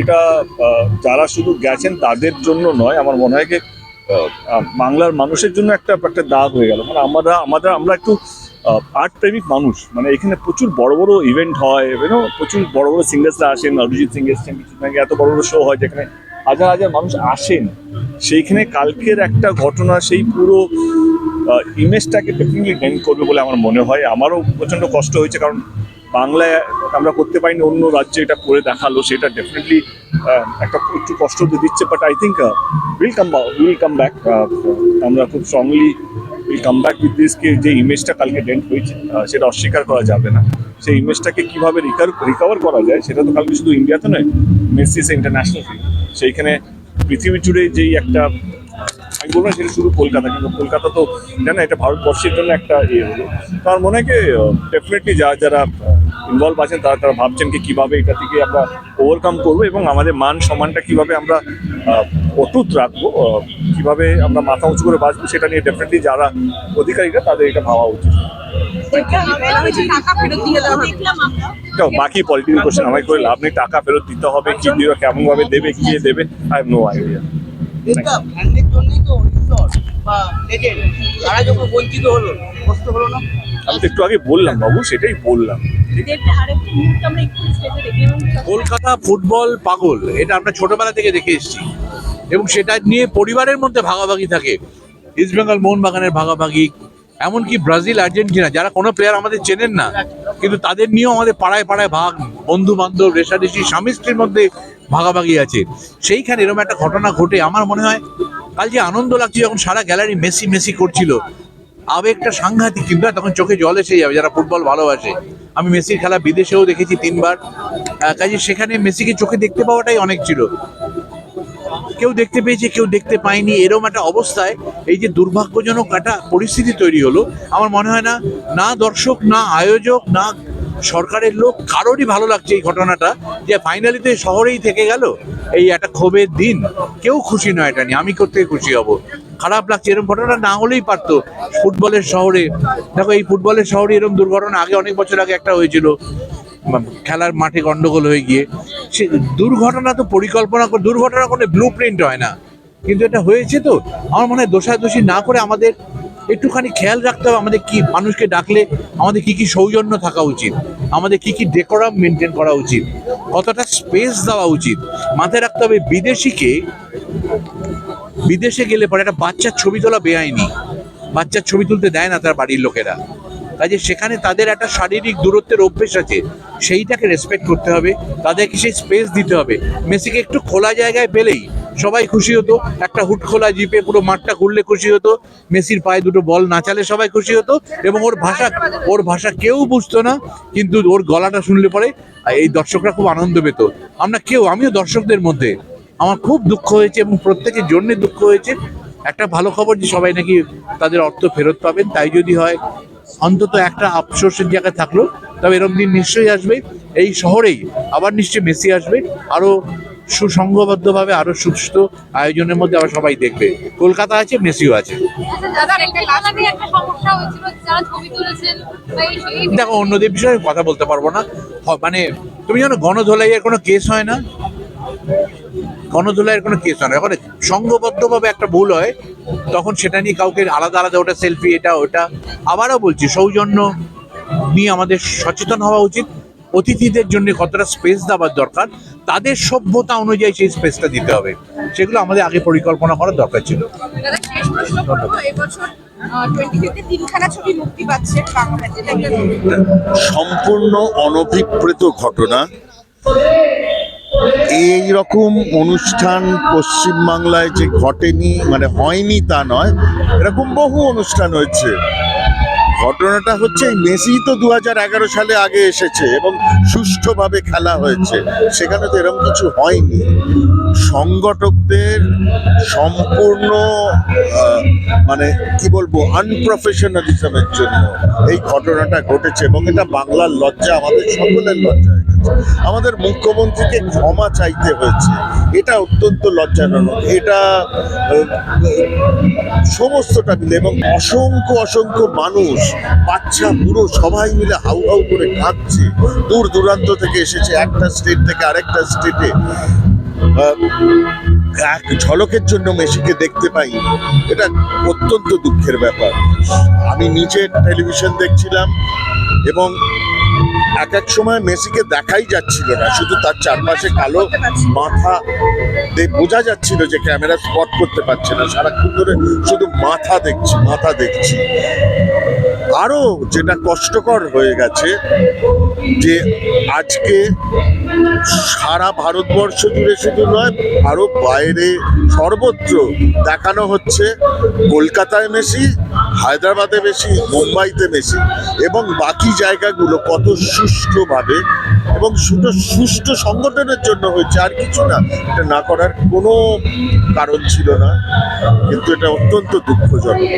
এটা যারা শুধু গেছেন তাদের জন্য নয়, আমার মনে হয় যে বাংলার মানুষের জন্য একটা একটা দাগ হয়ে গেল। মানে আমরা আমাদের আমরা একটু আর্ট প্রেমিক মানুষ। মানে এখানে প্রচুর বড় বড় ইভেন্ট হয় ইউনো প্রচুর বড় বড় সিঙ্গার্সরা আসেন অরিজিৎ সিং এসছেন, কিছুদিন এত বড় বড় শো হয় যেখানে হাজার হাজার মানুষ আসেন। সেইখানে কালকের একটা ঘটনা, সেই পুরো ইমেজটাকে ডেফিনেটলি ডেন্ট করবে বলে আমার মনে হয়। আমারও প্রচণ্ড কষ্ট হয়েছে, কারণ বাংলায় আমরা করতে পারিনি, অন্য রাজ্যে এটা করে দেখাল, সেটা ডেফিনেটলি একটা একটু কষ্ট তো দিচ্ছে but I think will come will come back আমরা খুব strongly will come back with this কে যে ইমেজটা কালকে ডেন্ট হয়েছে সেটা অস্বীকার করা যাবে না। সেই ইমেজটাকে কীভাবে রিকভার করা যায়, সেটা তো কালকে শুধু ইন্ডিয়াতে নয় মেসি ইস ইন্টারন্যাশনাল সেইখানে পৃথিবী জুড়ে যেই একটা, আমি বলব সেটা শুধু কলকাতা, কিন্তু কলকাতা তো জানো এটা ভারতবর্ষের জন্য একটা ইয়ে হলো। তো আমার মনে হয় ডেফিনেটলি যারা যারা ইনভলভ আছেন তারা তারা ভাবছেন কি কীভাবে এটা থেকে আমরা ওভারকাম করব এবং আমাদের মান সম্মানটা কীভাবে আমরা অটুট রাখব কীভাবে আমরা মাথা উঁচু করে বাঁচবো সেটা নিয়ে ডেফিনেটলি যারা অধিকারীরা তাদের এটা ভাবা উচিত। বাকি পলিটিক্যাল কোশ্চেন আমায় করে লাভ নেই টাকা ফেরত দিতে হবে কি দিবে কেমন ভাবে দেবে কি দেবে আই হ্যাভ নো? আইডিয়া আমি তো একটু আগে বললাম বাবু সেটাই বললাম। কলকাতা ফুটবল পাগল, এটা আমরা ছোটবেলা থেকে দেখে এসেছি। এবং সেটা নিয়ে পরিবারের মধ্যে ভাগাভাগি থাকে। ইস্ট বেঙ্গল মোহনবাগানের ভাগাভাগি, এমনকি ব্রাজিল, আর্জেন্টিনা, যারা কোনো প্লেয়ার আমাদের চেনেন না, কিন্তু তাদের নিয়েও আমাদের পাড়ায় পাড়ায় ভাগ বন্ধু বান্ধব রেশারেশি স্বামী স্ত্রীর মধ্যে ভাগাভাগি আছে। সেইখানে এরকম একটা ঘটনা ঘটে, আমার মনে হয় কাল যে আনন্দ লাগছে যখন সারা গ্যালারি মেসি মেসি করছিল, আবেগটা সাংঘাতিক, কিন্তু তখন চোখে জল এসে যাবে, যারা ফুটবল ভালোবাসে। আমি মেসির খেলা বিদেশেও দেখেছি তিনবার। কাজে সেখানে মেসিকে চোখে দেখতে পাওয়াটাই অনেক ছিল। কেউ দেখতে পেয়েছে, কেউ দেখতে পায়নি এরকম একটা অবস্থায় এই যে দুর্ভাগ্যজনক একটা পরিস্থিতি তৈরি হলো। আমার মনে হয় না না দর্শক, না আয়োজক, না সরকারের লোক, কারোরই ভালো লাগছে এই ঘটনাটা, যে ফাইনালি তো শহরেই থেকে গেল। এই একটা ক্ষোভের দিন, কেউ খুশি নয় এটা নিয়ে, আমি করতে খুশি হব? খারাপ লাগছে এরকম ঘটনা না হলেই পারতো ফুটবলের শহরে। দেখো, এই ফুটবলের শহরে এরকম দুর্ঘটনা আগে অনেক বছর আগে একটা হয়েছিল খেলার মাঠে গন্ডগোল হয়ে গিয়ে। সে দুর্ঘটনা তো পরিকল্পনা দুর্ঘটনা কোনো ব্লু প্রিন্ট হয় না। কিন্তু এটা হয়েছে তো, আমার মনে হয় দোষাদোষী না করে আমাদের একটুখানি খেয়াল রাখতে হবে, আমাদের কি মানুষকে ডাকলে আমাদের কি কি সৌজন্য থাকা উচিত, আমাদের কি কি ডেকোরাম মেনটেন করা উচিত, কতটা স্পেস দেওয়া উচিত। মাথায় রাখতে হবে বিদেশিকে বিদেশে গেলে পরে একটা বাচ্চার ছবি তোলা বেআইনি। বাচ্চার ছবি তুলতে দেয় না তার বাড়ির লোকেরা। কাজে সেখানে তাদের একটা শারীরিক দূরত্বের অভ্যেস আছে, সেইটাকে রেসপেক্ট করতে হবে, তাদেরকে সেই স্পেস দিতে হবে। মেসিকে একটু খোলা জায়গায় পেলেই সবাই খুশি হতো, একটা হুট খোলা জিপে পুরো মাঠটা ঘুরলে খুশি হতো, মেসির পায়ে দুটো বল নাচালে সবাই খুশি হতো এবং ওর ভাষা ওর ভাষা কেউ বুঝতো না, কিন্তু ওর গলাটা শুনলে পরে এই দর্শকরা খুব আনন্দ পেত। আমরা কেউ, আমিও দর্শকদের মধ্যে। আমার খুব দুঃখ হয়েছে এবং প্রত্যেকের জন্য দুঃখ হয়েছে। একটা ভালো খবর যে সবাই নাকি তাদের অর্থ ফেরত পাবেন তাই যদি হয় অন্তত একটা আফসোসের জায়গায় থাকল তবে এরকম দিন নিশ্চয়ই আসবে। এই শহরেই আবার নিশ্চয়ই মেসি আসবে আরও সুসংঘবদ্ধভাবে আরও সুস্থ আয়োজনের মধ্যে আবার সবাই দেখবে। কলকাতা আছে মেসিও আছে। আচ্ছা দেখো অন্যদের বিষয়ে কথা বলতে পারব না। মানে তুমি জানো গণধোলাইয়ের কোনো কেস হয় না? গণধোলাইয়ের কোনো কেস হয় না। এখন সংঘবদ্ধভাবে একটা ভুল হয় তখন সেটা নিয়ে কাউকে আলাদা আলাদা ওটা সেলফি এটা ওটা। আবারও বলছি সৌজন্য নিয়ে আমাদের সচেতন হওয়া উচিত। অতিথিদের জন্য কতটা স্পেস দেওয়ার দরকার তাদের সভ্যতা অনুযায়ী সেই স্পেসটা দিতে হবে। সেগুলো আমাদের আগে পরিকল্পনা করার দরকার ছিল। সম্পূর্ণ অনভিপ্রেত ঘটনা। এই রকম অনুষ্ঠান পশ্চিমবাংলায় যে ঘটেনি মানে হয়নি তা নয়, এরকম বহু অনুষ্ঠান হয়েছে। ঘটনাটা হচ্ছে মেসি তো দু সালে আগে এসেছে এবং সুষ্ঠুভাবে খেলা হয়েছে। সেখানে তো এরকম কিছু হয়নি। সংগঠকদের সম্পূর্ণ মানে কি বলব আনপ্রফেশনালিজমের জন্য এই ঘটনাটা ঘটেছে এবং এটা বাংলার লজ্জা, আমাদের সকলের লজ্জা। আমাদের মুখ্যমন্ত্রীকে ক্ষমা চাইতে হয়েছে। এটা অত্যন্ত লজ্জাজনক। এটা সমস্তটা মিলে এবং অসংখ্য অসংখ্য মানুষ, বাচ্চা, বুড়ো সবাই মিলে হাউ হাউ করে কাঁদছে। দূর দূরান্ত থেকে এসেছে একটা স্টেট থেকে আরেকটা স্টেটে। এক ঝলকের জন্য মেসিকে দেখতে পাই। এটা অত্যন্ত দুঃখের ব্যাপার। আমি নিজে টেলিভিশন দেখছিলাম এবং এক এক সময় মেসিকে দেখাই যাচ্ছিল না, শুধু তার চারপাশে কালো মাথা বোঝা যাচ্ছিল যে ক্যামেরা স্পট করতে পারছে না, সারাক্ষণ ধরে শুধু মাথা দেখছি মাথা দেখছি। আরও যেটা কষ্টকর হয়ে গেছে, যে আজকে সারা ভারতবর্ষ জুড়ে শুধু নয়, আরও বাইরে সর্বত্র দেখানো হচ্ছে কলকাতায় মেশি হায়দ্রাবাদে বেশি মুম্বাইতে বেশি এবং বাকি জায়গাগুলো কত সুষ্ঠুভাবে এবং শুধু সুষ্ঠু সংগঠনের জন্য হয়েছে আর কিছু না, এটা না করার কোনো কারণ ছিল না, কিন্তু এটা অত্যন্ত দুঃখজনক।